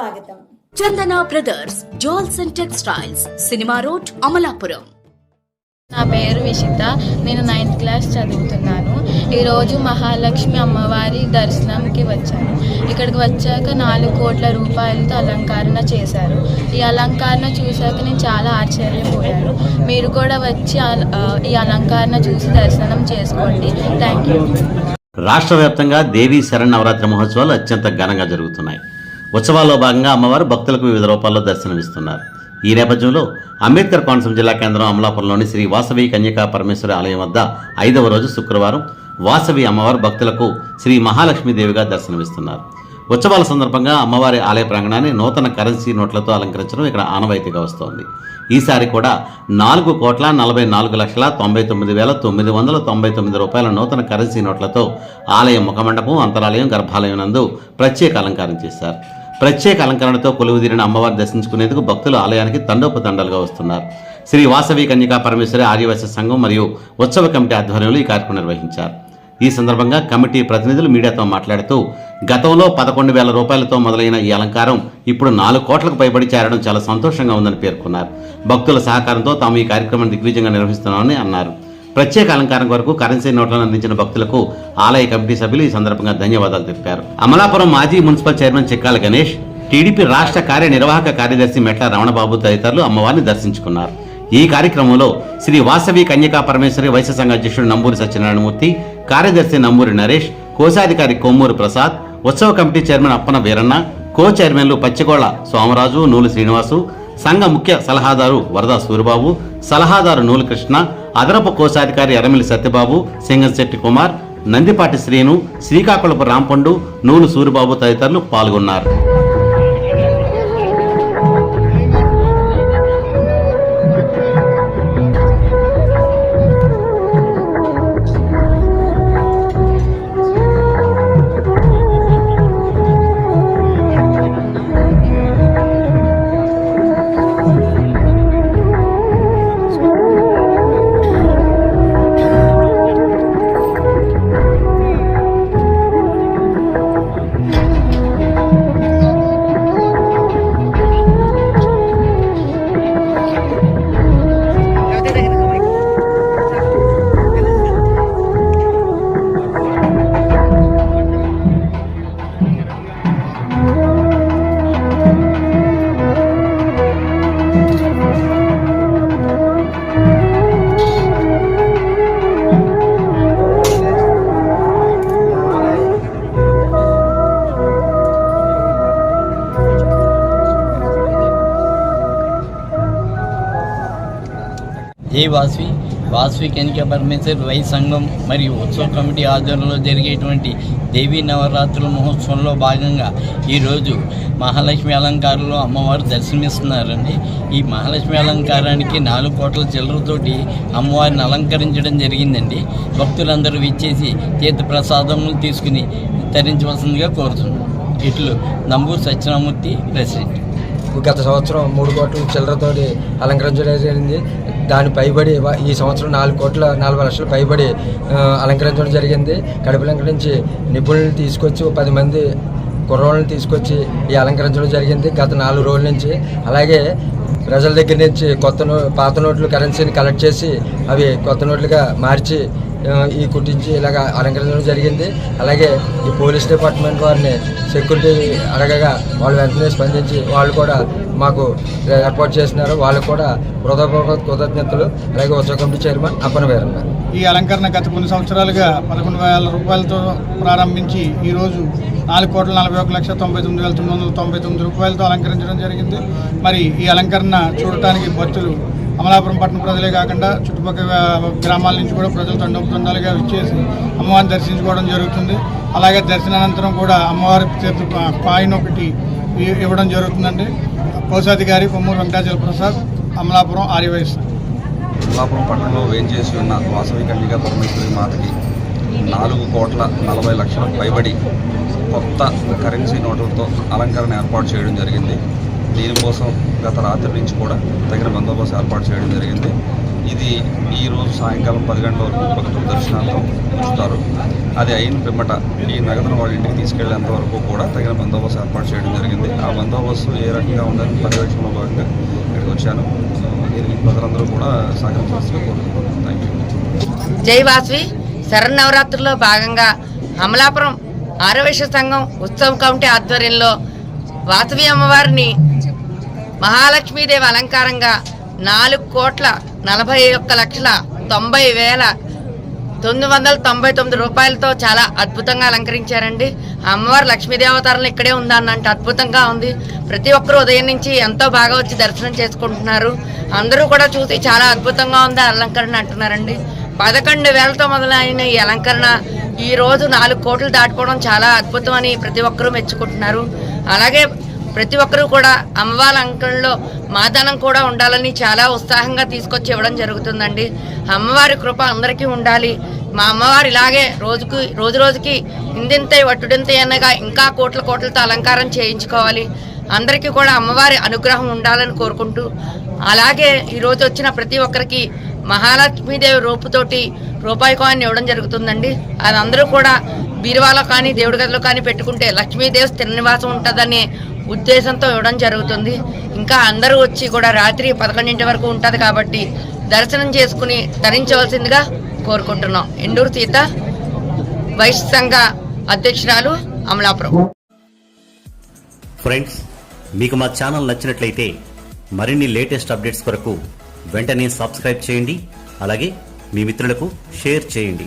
స్వాగతం. Chandana brothers jewels and textiles cinema road Amalapuram. నా పేరు విషిత. నేను నైన్త్ క్లాస్ చదువుతున్నాను. ఈరోజు మహాలక్ష్మి అమ్మవారి దర్శనంకి వచ్చాను. ఇక్కడికి వచ్చాక నాలుగు కోట్ల రూపాయలతో అలంకరణ చేశారు. ఈ అలంకరణ చూశాక నేను చాలా ఆశ్చర్యపోయాను. మీరు కూడా వచ్చి ఈ అలంకరణ చూసి దర్శనం చేసుకోండి. థ్యాంక్ యూ రాష్ట్ర వ్యాప్తంగా దేవీ శరణవరాత్రి మహోత్సవాలు అత్యంత ఘనంగా జరుగుతున్నాయి. ఉత్సవాల్లో భాగంగా అమ్మవారు భక్తులకు వివిధ రూపాల్లో దర్శనమిస్తున్నారు. ఈ నేపథ్యంలో అంబేద్కర్ కోనసీమ జిల్లా కేంద్రం అమలాపురంలోని శ్రీ వాసవి కన్యకా పరమేశ్వరి ఆలయం వద్ద ఐదవ రోజు శుక్రవారం వాసవి అమ్మవారు భక్తులకు శ్రీ మహాలక్ష్మీదేవిగా దర్శనమిస్తున్నారు. ఉత్సవాల సందర్భంగా అమ్మవారి ఆలయ ప్రాంగణాన్ని నూతన కరెన్సీ నోట్లతో అలంకరించడం ఇక్కడ ఆనవాయితీగా వస్తోంది. ఈసారి కూడా నాలుగు కోట్ల నలభై నాలుగు లక్షల తొంభై తొమ్మిది వేల తొమ్మిది వందల తొంభై తొమ్మిది రూపాయల నూతన కరెన్సీ నోట్లతో ఆలయం ముఖమండపం అంతరాలయం గర్భాలయం నందు ప్రత్యేక అలంకారం చేశారు. ప్రత్యేక అలంకరణతో కొలువుదీరిన అమ్మవారి దర్శించుకునేందుకు భక్తులు ఆలయానికి తండోపతండాలుగా వస్తున్నారు. శ్రీ వాసవి కన్యకా పరమేశ్వరి ఆర్యవైశ్య సంఘం మరియు ఉత్సవ కమిటీ ఆధ్వర్యంలో ఈ కార్యక్రమం నిర్వహించారు. ఈ సందర్భంగా కమిటీ ప్రతినిధులు మీడియాతో మాట్లాడుతూ గతంలో పదకొండు వేల రూపాయలతో మొదలైన ఈ అలంకారం ఇప్పుడు నాలుగు కోట్లకు పైబడి చేరడం చాలా సంతోషంగా ఉందని పేర్కొన్నారు. భక్తుల సహకారంతో తాము ఈ కార్యక్రమాన్ని దిగ్విజయంగా నిర్వహిస్తున్నామని అన్నారు. ప్రత్యేక అలంకారం కొరకు కరెన్సీ నోట్లను అందించిన భక్తులకు ఆలయ కమిటీ సభ్యులు ఈ సందర్భంగా ధన్యవాదాలు తెలిపారు. అమలాపురం మాజీ municipal chairman Chikkala Ganesh TDP రాష్ట్ర కార్యనిర్వాహక కార్యదర్శి మెట్ల రమణబాబు తదితరులు అమ్మవారిని దర్శించుకున్నారు. ఈ కార్యక్రమంలో శ్రీ వాసవి కన్యకా పరమేశ్వరి వైశ్య సంఘ అధ్యక్షుడు నంబూరి సత్యనారాయణమూర్తి కార్యదర్శి నంబూరి నరేష్ కోశాధికారి కొమ్మూరు ప్రసాద్ ఉత్సవ committee chairman Appana Veeranna co చైర్మన్లు పచ్చికోళ్ళ సోమరాజు నూలు శ్రీనివాసు సంఘ ముఖ్య సలహాదారు వరద సూరిబాబు సలహాదారు నూలు కృష్ణ అదనపు కోశాధికారి ఎర్రమిల్లి సత్యబాబు సింగంశెట్టి కుమార్ నందిపాటి శ్రీను శ్రీకాకుళపు రాంపండు నూలు సూరిబాబు తదితరులు పాల్గొన్నారు. ఏ వాస్వి. వాసవి కనిక పరమేశ్వర్ వై సంఘం మరియు ఉత్సవ కమిటీ ఆధ్వర్యంలో జరిగేటువంటి దేవీ నవరాత్రుల మహోత్సవంలో భాగంగా ఈరోజు మహాలక్ష్మి అలంకారంలో అమ్మవారు దర్శనమిస్తున్నారండి. ఈ మహాలక్ష్మి అలంకారానికి నాలుగు కోట్ల చిల్లరతోటి అమ్మవారిని అలంకరించడం జరిగిందండి. భక్తులందరూ విచ్చేసి తీర్థప్రసాదములు తీసుకుని తరించవలసిందిగా కోరుతున్నాం. ఇట్లు నంబూ సత్యనామూర్తి ప్రెసిడెంట్. గత సంవత్సరం మూడు కోట్ల చిల్లరతోటి అలంకరించడం జరిగింది. దాని పైబడి ఈ సంవత్సరం నాలుగు కోట్ల నలభై లక్షలు పైబడి అలంకరించడం జరిగింది. కడుపులంక నుంచి నిపుణులను తీసుకొచ్చి పది మంది కుర్రోళ్ళని తీసుకొచ్చి ఈ అలంకరించడం జరిగింది గత నాలుగు రోజుల నుంచి. అలాగే ప్రజల దగ్గర నుంచి కొత్త నో పాత నోట్లు కరెన్సీని కలెక్ట్ చేసి అవి కొత్త నోట్లుగా మార్చి ఈ కుట్టించి ఇలాగ అలంకరించడం జరిగింది. అలాగే ఈ పోలీస్ డిపార్ట్మెంట్ వారిని సెక్యూరిటీ అడగగా వాళ్ళు వెంటనే స్పందించి వాళ్ళు కూడా మాకు ఏర్పాటు చేసినారు. వాళ్ళు కూడా హృదయపూర్వక కృతజ్ఞతలు. అలాగే ఉత్సవ కమిటీ చైర్మన్ అప్పన వీరన్న. ఈ అలంకరణ గత కొన్ని సంవత్సరాలుగా పదకొండు వేల రూపాయలతో ప్రారంభించి ఈరోజు నాలుగు కోట్ల నలభై ఒక లక్ష తొంభై తొమ్మిది వేల తొమ్మిది వందల తొంభై తొమ్మిది రూపాయలతో అలంకరించడం జరిగింది. మరి ఈ అలంకరణ చూడటానికి భక్తులు అమలాపురం పట్టణ ప్రజలే కాకుండా చుట్టుపక్కల గ్రామాల నుంచి కూడా ప్రజలు తండోపతండాలుగా వచ్చేసి అమ్మవారిని దర్శించుకోవడం జరుగుతుంది. అలాగే దర్శనానంతరం కూడా అమ్మవారి చేతి కాయిన్ ఒకటి ఇవ్వడం జరుగుతుందండి. కోశాధికారి కొమ్మూరు వెంకటాచల ప్రసాద్ అమలాపురం ఆర్యవైస్ అమలాపురం పట్టణంలో వేంచేసి ఉన్న వాసవి కన్యకా పరమేశ్వరి మాతకి నాలుగు కోట్ల నలభై లక్షల పైబడి కొత్త కరెన్సీ నోట్లతో అలంకరణ ఏర్పాటు చేయడం జరిగింది. కోసం గత రాత్రి నుంచి కూడా తగిన బందోబస్తు ఏర్పాటు చేయడం జరిగింది. ఇది ఈరోజు సాయంకాలం పది గంటల వరకు భక్తులు దర్శనార్థం ఉంచుతారు. అది అయిన పిమ్మట ఈ నగదును వాళ్ళ ఇంటికి తీసుకెళ్ళేంత వరకు కూడా తగిన బందోబస్తు ఏర్పాటు చేయడం జరిగింది. ఆ బందోబస్తు ఏ రకంగా ఉందని పర్యవేక్షణలో భాగంగా ఇక్కడికి వచ్చాను. ప్రజలందరూ కూడా సహకరించాల్సిందిగా కోరుకుంటున్నాను. థ్యాంక్ యూ జై వాసవి. శరన్నవరాత్రుల్లో భాగంగా అమలాపురం ఆరవేశ సంఘం ఉత్సవ కమిటీ ఆధ్వర్యంలో వాసవి అమ్మవారిని మహాలక్ష్మీదేవి అలంకారంగా నాలుగు కోట్ల నలభై ఒక్క లక్షల తొంభై వేల తొమ్మిది వందల తొంభై తొమ్మిది రూపాయలతో చాలా అద్భుతంగా అలంకరించారండి. అమ్మవారు లక్ష్మీదేవతారణ ఇక్కడే ఉందన్నంటే అద్భుతంగా ఉంది. ప్రతి ఒక్కరు ఉదయం నుంచి ఎంతో బాగా వచ్చి దర్శనం చేసుకుంటున్నారు. అందరూ కూడా చూసి చాలా అద్భుతంగా ఉంది ఆ అలంకరణ అంటున్నారండి. పదకొండు వేలతో మొదలైన ఈ అలంకరణ ఈ రోజు నాలుగు కోట్లు దాటిపోవడం చాలా అద్భుతం అని ప్రతి ఒక్కరూ మెచ్చుకుంటున్నారు. అలాగే ప్రతి ఒక్కరూ కూడా అమ్మవారి అంకంలో మాదానం కూడా ఉండాలని చాలా ఉత్సాహంగా తీసుకొచ్చి ఇవ్వడం జరుగుతుందండి. అమ్మవారి కృప అందరికీ ఉండాలి. మా అమ్మవారు ఇలాగే రోజుకి రోజు రోజుకి ఇందింత వట్టుడింత అనగా ఇంకా కోట్ల కోట్లతో అలంకారం చేయించుకోవాలి. అందరికీ కూడా అమ్మవారి అనుగ్రహం ఉండాలని కోరుకుంటూ అలాగే ఈరోజు వచ్చిన ప్రతి ఒక్కరికి మహాలక్ష్మీదేవి రూపుతోటి రూపాయి కాయిన్ ఇవ్వడం జరుగుతుందండి. అది అందరూ కూడా బీరువాలో కానీ దేవుడి గదిలో కానీ పెట్టుకుంటే లక్ష్మీదేవి స్థిర నివాసం ఉంటుందనే ఉద్దేశంతో ఇవ్వడం జరుగుతుంది. ఇంకా అందరూ వచ్చి కూడా రాత్రి పదకొండింటి వరకు ఉంటుంది కాబట్టి దర్శనం చేసుకుని ధరించవలసిందిగా కోరుకుంటున్నాం. ఎండూరు సీత వైశ్య సంఘ అధ్యక్షురాలు అమలాపురం. ఫ్రెండ్స్ మీకు మా ఛానల్ నచ్చినట్లయితే మరిన్ని లేటెస్ట్ అప్డేట్స్ కొరకు వెంటనే సబ్స్క్రైబ్ చేయండి. అలాగే మీ మిత్రులకు షేర్ చేయండి.